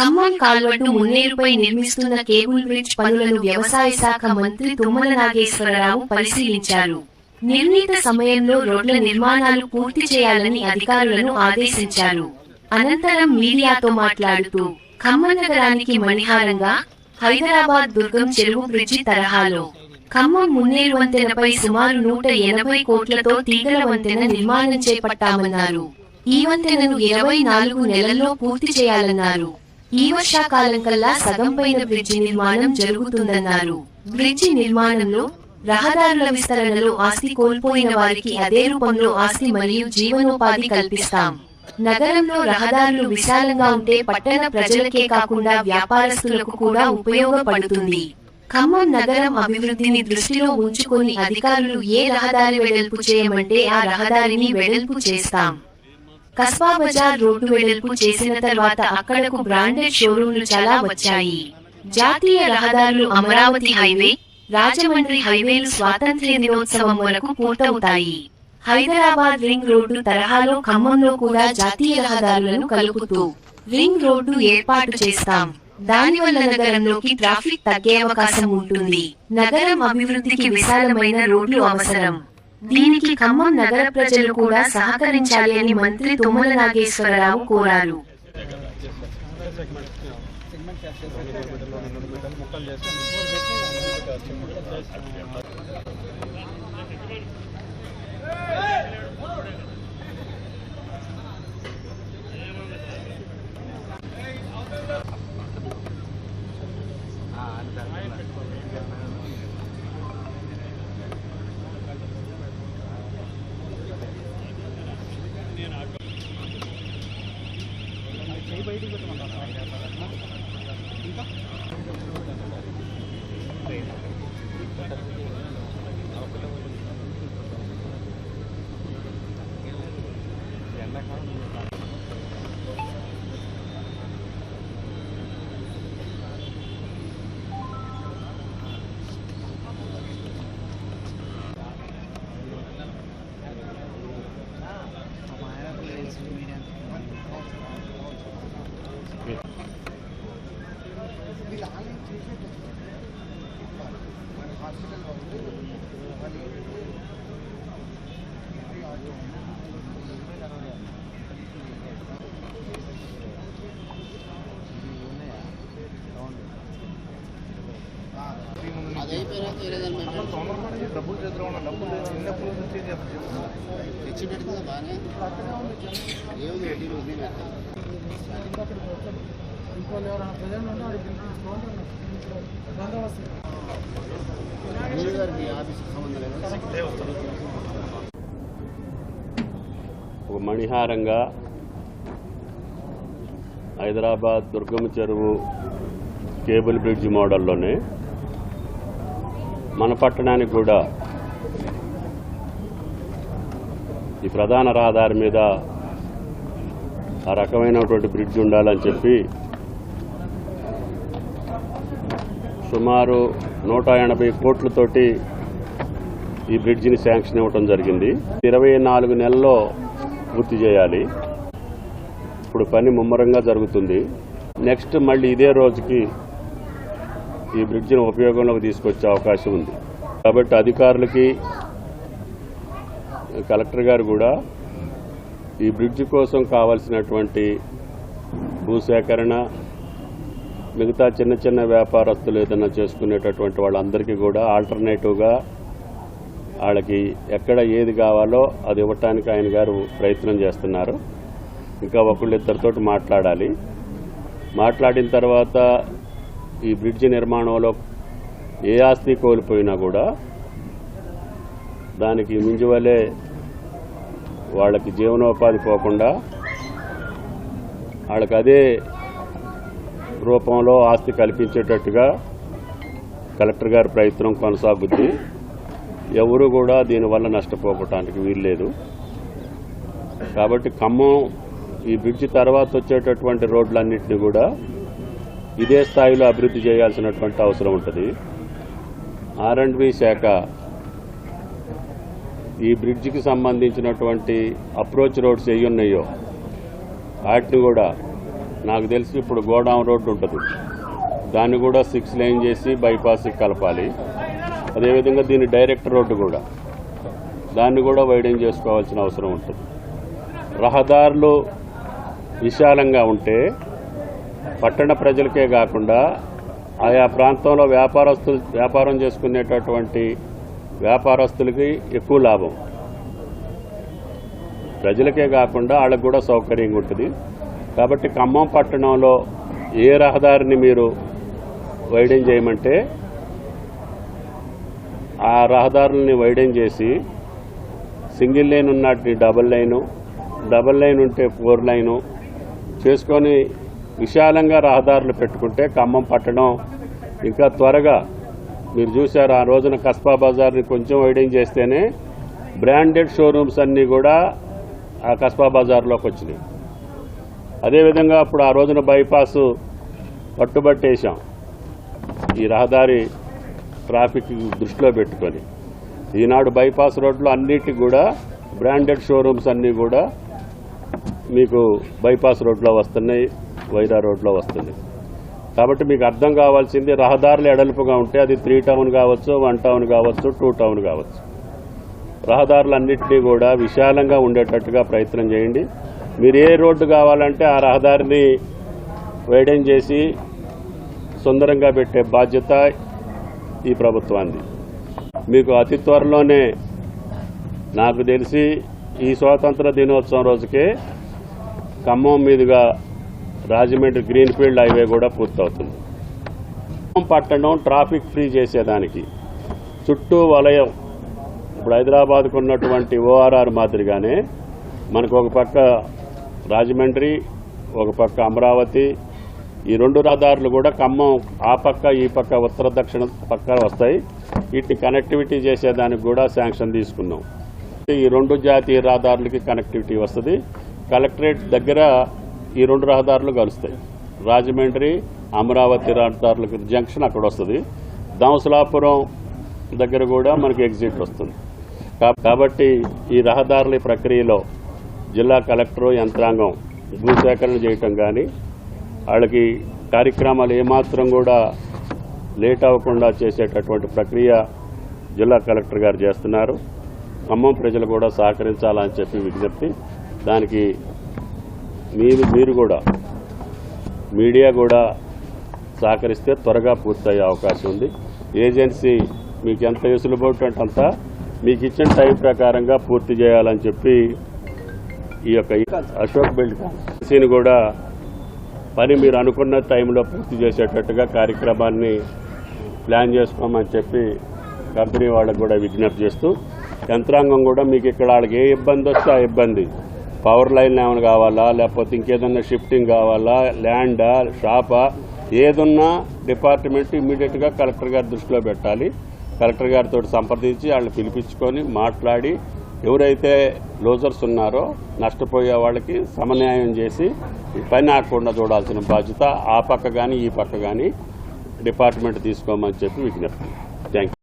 ఖమ్మం కాల్వట్టు మున్నేరుపై నిర్మిస్తున్న cable bridge పనులను వ్యవసాయ శాఖ మంత్రి తుమ్మల నాగేశ్వరరావు పరిశీలించారు. నిర్ణీత సమయంలో రోడ్ల నిర్మాణాలు పూర్తి చేయాలని అధికారులను ఆదేశించారు. అనంతరం మీడియాతో మాట్లాడుతూ ఖమ్మం నగరానికి మణిహారంగా హైదరాబాద్ దుర్గం చెరువు బ్రిడ్జి తరహాలో. ఖమ్మం మున్నేరు వంతెనపై సుమారు నూట ఎనభై కోట్లతో తీగల వంతెన నిర్మాణం చేపట్టామన్నారు. ఈ వంతెనను ఇరవై నాలుగు నెలల్లో పూర్తి చేయాలన్నారు. ఈ వర్షాకాలం కల్లా సగం పైన బ్రిడ్జి నిర్మాణం జరుగుతుందన్నారు. బ్రిడ్జి నిర్మాణంలో రహదారుల విస్తరణలో ఆస్తి కోల్పోయిన వారికి అదే రూపంలో ఆస్తి మరియు జీవనోపాధి కల్పిస్తాం. నగరంలో రహదారులు విశాలంగా ఉంటే పట్టణ ప్రజలకే కాకుండా వ్యాపారస్తులకు కూడా ఉపయోగపడుతుంది. ఖమ్మం నగరం అభివృద్ధిని దృష్టిలో ఉంచుకొని అధికారులు ఏ రహదారి వెడల్పు చేయమంటే ఆ రహదారిని వెడల్పు చేస్తాం. కస్బా బజార్ రోడ్డు వెడల్పు చేసిన తర్వాత అక్కడకు బ్రాండెడ్ షోరూంలు చాలా వచ్చాయి. జాతీయ రహదారులు అమరావతి హైవే రాజమండ్రి హైవేలు స్వాతంత్ర్య దినోత్సవం వరకు పూర్తవుతాయి. హైదరాబాద్ రింగ్ రోడ్డు తరహాలో ఖమ్మంలో కూడా జాతీయ రహదారులను కలుపుతూ రింగ్ రోడ్డు ఏర్పాటు చేస్తాం. దానివల్ల నగరంలోకి ట్రాఫిక్ తగ్గే అవకాశం ఉంటుంది. నగరం అభివృద్ధికి విశాలమైన రోడ్లు అవసరం. దీనికి ఖమ్మం నగర ప్రజలు కూడా సహకరించాలి అని మంత్రి తుమ్మల నాగేశ్వరరావు కోరారు. అయిపోయినాక వేరే దాని మీద డబ్బులు చేతిలో ఉన్న డబ్బులు నుంచి తెచ్చి పెడుతుందా బాగానే ఏముంది ఆఫీస్కి సంబంధం లేదా ఒక మణిహారంగా హైదరాబాద్ దుర్గమ్మ చెరువు కేబుల్ బ్రిడ్జ్ మోడల్లోనే మన పట్టణానికి కూడా ఈ ప్రధాన రహదారి మీద ఆ రకమైనటువంటి బ్రిడ్జ్ ఉండాలని చెప్పి సుమారు నూట ఎనభై కోట్లతోటి ఈ బ్రిడ్జిని శాంక్షన్ ఇవ్వటం జరిగింది. ఇరవై నాలుగు నెలల్లో పూర్తి చేయాలి. ఇప్పుడు పని ముమ్మరంగా జరుగుతుంది. నెక్స్ట్ మళ్ళీ ఇదే రోజుకి ఈ బ్రిడ్జిని ఉపయోగంలోకి తీసుకొచ్చే అవకాశం ఉంది. కాబట్టి అధికారులకి కలెక్టర్ గారు కూడా ఈ బ్రిడ్జి కోసం కావాల్సినటువంటి భూసేకరణ మిగతా చిన్న చిన్న వ్యాపారస్తులు ఏదైనా చేసుకునేటటువంటి వాళ్ళందరికీ కూడా ఆల్టర్నేటివ్గా వాళ్ళకి ఎక్కడ ఏది కావాలో అది ఇవ్వటానికి ఆయన గారు ప్రయత్నం చేస్తున్నారు. ఇంకా ఒకళ్ళిద్దరితో మాట్లాడాలి. మాట్లాడిన తర్వాత ఈ బ్రిడ్జి నిర్మాణంలో ఏ ఆస్తి కోల్పోయినా కూడా దానికి మించివలే వాళ్ళకి జీవనోపాధి పోకుండా వాళ్ళకి అదే రూపంలో ఆస్తి కల్పించేటట్టుగా కలెక్టర్ గారి ప్రయత్నం కొనసాగుద్ది. ఎవరు కూడా దీనివల్ల నష్టపోవటానికి వీల్లేదు. కాబట్టి ఖమ్మం ఈ బ్రిడ్జ్ తర్వాత వచ్చేటటువంటి రోడ్లన్నింటినీ కూడా ఇదే స్థాయిలో అభివృద్ధి చేయాల్సినటువంటి అవసరం ఉంటుంది. ఆర్ అండ్ బి శాఖ ఈ బ్రిడ్జికి సంబంధించినటువంటి అప్రోచ్ రోడ్స్ ఏ ఉన్నాయో వాటిని కూడా నాకు తెలిసి ఇప్పుడు గోడౌన్ రోడ్డు ఉంటుంది. దాన్ని కూడా సిక్స్ లైన్ చేసి బైపాస్కి కలపాలి. అదేవిధంగా దీని డైరెక్ట్ రోడ్డు కూడా. దాన్ని కూడా వైడెన్ చేసుకోవాల్సిన అవసరం ఉంటుంది. రహదారులు విశాలంగా ఉంటే పట్టణ ప్రజలకే కాకుండా ఆయా ప్రాంతంలో వ్యాపారస్తులు వ్యాపారం చేసుకునేటటువంటి వ్యాపారస్తులకి ఎక్కువ లాభం. ప్రజలకే కాకుండా వాళ్ళకు కూడా సౌకర్యంగా ఉంటుంది. కాబట్టి ఖమ్మం పట్టణంలో ఏ రహదారిని మీరు వైడెన్ చేయమంటే ఆ రహదారుల్ని వైడెన్ చేసి సింగిల్ లైన్ ఉన్నట్టు డబుల్ లైను డబుల్ లైన్ ఉంటే ఫోర్ లైను చేసుకొని విశాలంగా రహదారులు పెట్టుకుంటే ఖమ్మం పట్టణం ఇంకా త్వరగా మీరు చూశారు ఆ రోజున కస్బా బజార్ని కొంచెం వైడింగ్ చేస్తేనే బ్రాండెడ్ షోరూమ్స్ అన్నీ కూడా ఆ కస్బా బజార్లోకి వచ్చినాయి. అదేవిధంగా అప్పుడు ఆ రోజున బైపాస్ పట్టుబట్టేశాం ఈ రహదారి ట్రాఫిక్ దృష్టిలో పెట్టుకొని. ఈనాడు బైపాస్ రోడ్లు అన్నిటికి కూడా బ్రాండెడ్ షోరూమ్స్ అన్నీ కూడా మీకు బైపాస్ రోడ్లో వస్తున్నాయి. వైరా రోడ్లో వస్తుంది. కాబట్టి మీకు అర్థం కావాల్సింది రహదారులు ఎడల్పుగా ఉంటే అది త్రీ టౌన్ కావచ్చు వన్ టౌన్ కావచ్చు టూ టౌన్ కావచ్చు. రహదారులన్నింటినీ కూడా విశాలంగా ఉండేటట్టుగా ప్రయత్నం చేయండి. మీరు ఏ రోడ్డు కావాలంటే ఆ రహదారిని వేయడం చేసి సుందరంగా పెట్టే బాధ్యత ఈ ప్రభుత్వాన్ని మీకు అతి త్వరలోనే నాకు తెలిసి ఈ స్వాతంత్ర దినోత్సవం రోజుకే ఖమ్మం మీదుగా రాజమండ్రి గ్రీన్ఫీల్డ్ హైవే కూడా పూర్తవుతుంది. పట్టణం ట్రాఫిక్ ఫ్రీ చేసేదానికి. చుట్టూ వలయం. ఇప్పుడు హైదరాబాద్కు ఉన్నటువంటి ఓఆర్ఆర్ మాదిరిగానే మనకు ఒక పక్క రాజమండ్రి ఒక పక్క అమరావతి ఈ రెండు రహదారులు కూడా ఖమ్మం ఆ పక్క ఈ పక్క ఉత్తర దక్షిణ పక్క వస్తాయి. వీటిని కనెక్టివిటీ చేసేదానికి కూడా శాంక్షన్ తీసుకున్నాం. ఈ రెండు జాతీయ రహదారులకి కనెక్టివిటీ వస్తుంది. కలెక్టరేట్ దగ్గర ఈ రెండు రహదారులు కలుస్తాయి. రాజమండ్రి అమరావతి రహదారులకు జంక్షన్ అక్కడ వస్తుంది. దామసలాపురం దగ్గర కూడా మనకి ఎగ్జిట్ వస్తుంది. కా- కాబట్టి ఈ రహదారుల ప్రక్రియలో జిల్లా కలెక్టర్ యంత్రాంగం భూసేకరణ చేయటం కానీ వాళ్ళకి కార్యక్రమాలు ఏమాత్రం కూడా లేట్ అవ్వకుండా చేసేటటువంటి ప్రక్రియ జిల్లా కలెక్టర్ గారు చేస్తున్నారు. ఖమ్మం ప్రజలు కూడా సహకరించాలని చెప్పి విజ్ఞప్తి. దానికి మీరు మీరు కూడా మీడియా కూడా సహకరిస్తే త్వరగా పూర్తయ్యే అవకాశం ఉంది. ఏజెన్సీ మీకు ఎంత వెసులుబాటు అంతా అంత మీకు ఇచ్చిన టైం ప్రకారంగా పూర్తి చేయాలని చెప్పి ఈ యొక్క అశోక్ బిల్డ్ ఏజెన్సీని కూడా పని మీరు అనుకున్న టైంలో పూర్తి చేసేటట్టుగా కార్యక్రమాన్ని ప్లాన్ చేసుకోమని చెప్పి కంపెనీ వాళ్ళకు కూడా విజ్ఞప్తి చేస్తూ యంత్రాంగం కూడా మీకు ఇక్కడ వాళ్ళకి ఏ ఇబ్బంది వస్తే ఆ ఇబ్బంది పవర్ లైన్ ఏమైనా కావాలా? లేకపోతే ఇంకేదన్నా షిఫ్టింగ్ కావాలా? ల్యాండా షాపా ఏదున్నా డిపార్ట్మెంట్ ఇమ్మీడియట్గా కలెక్టర్ గారి దృష్టిలో పెట్టాలి. కలెక్టర్ గారితో సంప్రదించి వాళ్ళని పిలిపించుకొని మాట్లాడి ఎవరైతే లోజర్స్ ఉన్నారో నష్టపోయే వాళ్ళకి సమన్యాయం చేసి పని ఆకుండా చూడాల్సిన బాధ్యత ఆ పక్క కానీ ఈ పక్క కానీ డిపార్ట్మెంట్ తీసుకోమని చెప్పి విజ్ఞప్తి. Thank you